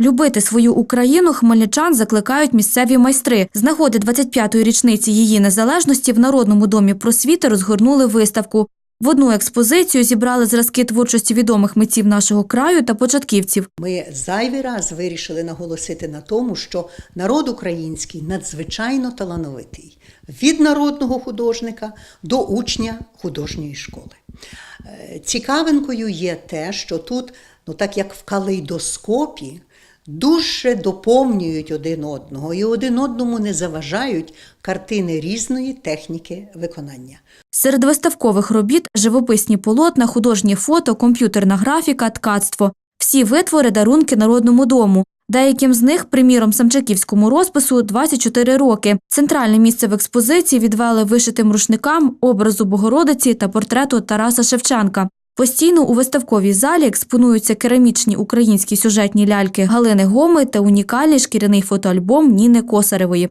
Любити свою Україну хмельничан закликають місцеві майстри. З нагоди 25-ї річниці її незалежності в Народному домі просвіти розгорнули виставку. В одну експозицію зібрали зразки творчості відомих митців нашого краю та початківців. Ми зайвий раз вирішили наголосити на тому, що народ український надзвичайно талановитий від народного художника до учня художньої школи. Е, Цікавинкою є те, що тут, ну так як в калейдоскопі, дуже доповнюють один одного і один одному не заважають картини різної техніки виконання. Серед виставкових робіт живописні полотна, художнє фото, комп'ютерна графіка, ткацтво. Всі витвори дарунки Народному дому. Деяким з них, приміром, самчаківському розпису 24 роки. Центральне місце в експозиції відвели вишитим рушникам, образу Богородиці та портрету Тараса Шевченка. Постійно у виставковій залі експонуються керамічні українські сюжетні ляльки Галини Гоми та унікальний шкіряний фотоальбом Ніни Косаревої.